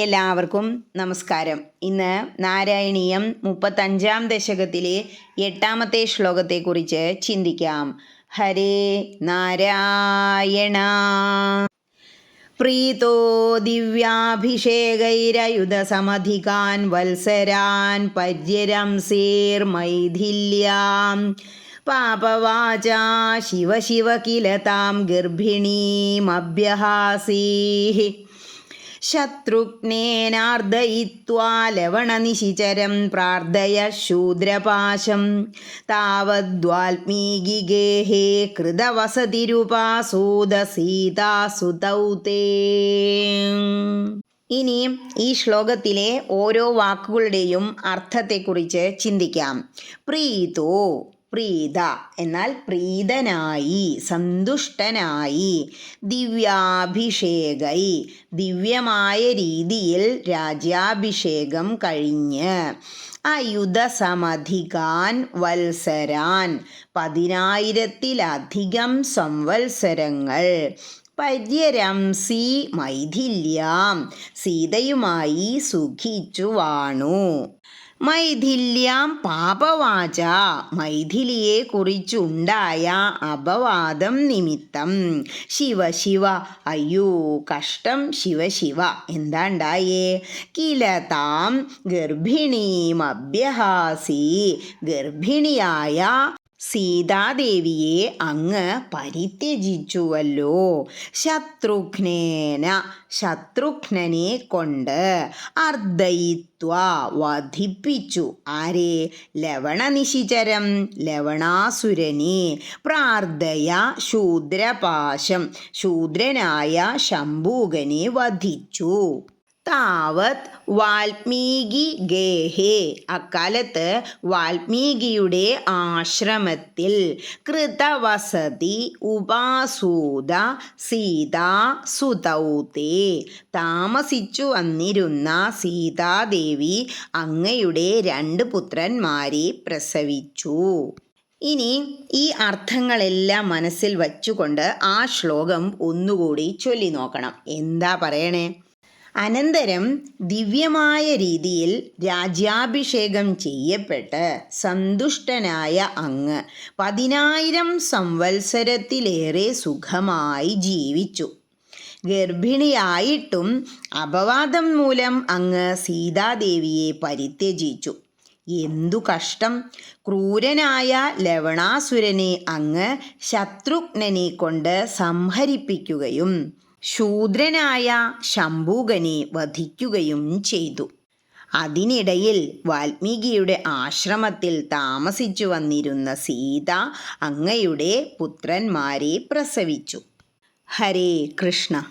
എല്ലാവർക്കും നമസ്കാരം. ഇന്ന് നാരായണീയം മുപ്പത്തഞ്ചാം ദശകത്തിലെ എട്ടാമത്തെ ശ്ലോകത്തെക്കുറിച്ച് ചിന്തിക്കാം. ഹരേ നാരായണ. പ്രീതോ ദിവ്യാഭിഷേകൈരയുധസമധികാൻ വത്സരാൻ പര്യരംസേർമൈഥില്യാം പാപവാചാ ശിവ ശിവ കില താം ഗർഭിണീമഭ്യഹാസീः ശത്രുഘ്നേനാർദ്ദയിത്വാ ലവണനിശിചരം പ്രാർത്ഥയ ശൂദ്രപാശം. താവദ്വാൽമീകിഗേഹേ കൃതവസതിരുപാസൂത സീതാസുതൗ തേ ഇനി ഈ ശ്ലോകത്തിലെ ഓരോ വാക്കുകളുടെയും അർത്ഥത്തെക്കുറിച്ച് ചിന്തിക്കാം. പ്രീതോ പ്രീത. എന്നാൽ പ്രീതനായി സന്തുഷ്ടനായി ദിവ്യാഭിഷേകൈ ദിവ്യമായ രീതിയിൽ രാജ്യാഭിഷേകം കഴിഞ്ഞ് അയുധസമധികാൻ വത്സരാൻ പതിനായിരത്തിലധികം സംവത്സരങ്ങൾ. പര്യരംസി മൈഥില്യാം സീതയുമായി സുഖിച്ചു വാണു. മൈഥില്യാം പാപവാച. മൈഥിലിയെ കുറിച്ചുണ്ടായ അപവാദം നിമിത്തം. ശിവ ശിവ അയ്യോ കഷ്ടം ശിവ ശിവ. എന്താ ഉണ്ടായേ കില താം ഗർഭിണീമഭ്യഹാസി. ഗർഭിണിയായ സീതാദേവിയെ അങ്ങ് പരിത്യജിച്ചുവല്ലോ. ശത്രുഘ്നേന ശത്രുഘ്നനെ കൊണ്ട് അർദ്ധയിത്വ വധിപ്പിച്ചു. ആരെ? ലവണനിശിചരം ലവണാസുരനെ. പ്രാർത്ഥയ ശൂദ്രപാശം ശൂദ്രനായ ശംഭൂകനെ വധിച്ചു. താവത് വാൽമീകി ഗേഹേ. അക്കാലത്ത് വാൽമീകിയുടെ ആശ്രമത്തിൽ കൃതവസതി ഉപാസൂത സീതാ സുതൗതേ താമസിച്ചു വന്നിരുന്ന സീതാദേവി അങ്ങയുടെ രണ്ട് പുത്രന്മാരെ പ്രസവിച്ചു. ഇനി ഈ അർത്ഥങ്ങളെല്ലാം മനസ്സിൽ വച്ചുകൊണ്ട് ആ ശ്ലോകം ഒന്നുകൂടി ചൊല്ലി നോക്കണം എന്താ പറയണേ? അനന്തരം ദിവ്യമായ രീതിയിൽ രാജ്യാഭിഷേകം ചെയ്യപ്പെട്ട് സന്തുഷ്ടനായ അങ്ങ് പതിനായിരം സംവത്സരത്തിലേറെ സുഖമായി ജീവിച്ചു. ഗർഭിണിയായിട്ടും അപവാദം മൂലം അങ്ങ് സീതാദേവിയെ പരിത്യജിച്ചു. എന്തു കഷ്ടം! ക്രൂരനായ ലവണാസുരനെ അങ്ങ് ശത്രുഘ്നനെ കൊണ്ട് സംഹരിപ്പിക്കുകയും ശൂദ്രനായ ശംഭൂകനെ വധിക്കുകയും ചെയ്തു. അതിനിടയിൽ വാൽമീകിയുടെ ആശ്രമത്തിൽ താമസിച്ചു വന്നിരുന്ന സീത അങ്ങയുടെ പുത്രന്മാരെ പ്രസവിച്ചു. ഹരേ കൃഷ്ണ.